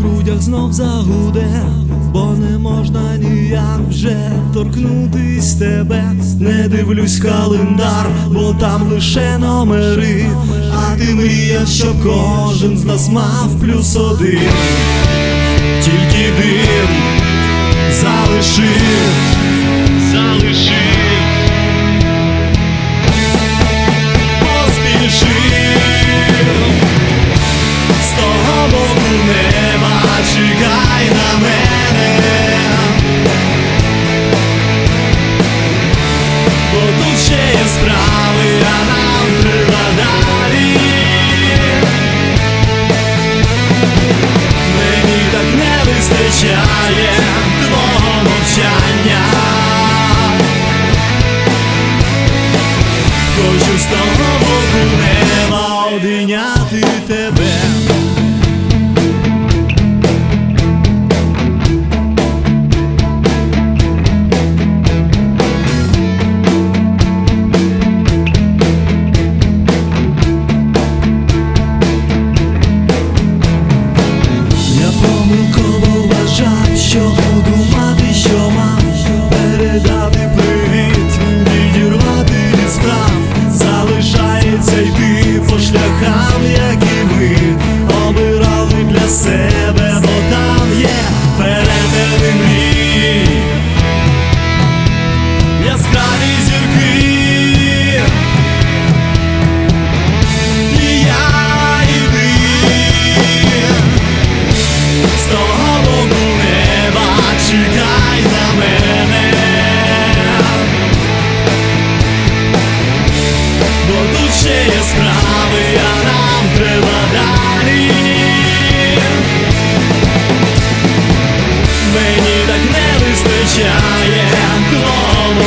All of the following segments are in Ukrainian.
грудях знов загуде, бо не можна ніяк вже торкнутись тебе. Не дивлюсь календар, бо там лише номери. А ти мрієш, що кожен з нас мав плюс один. Тільки дим залишив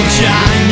sunshine.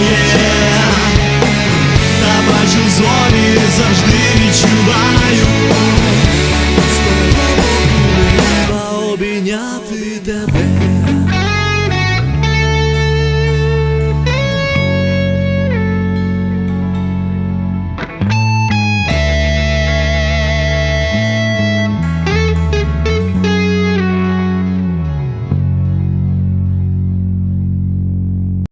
yeah.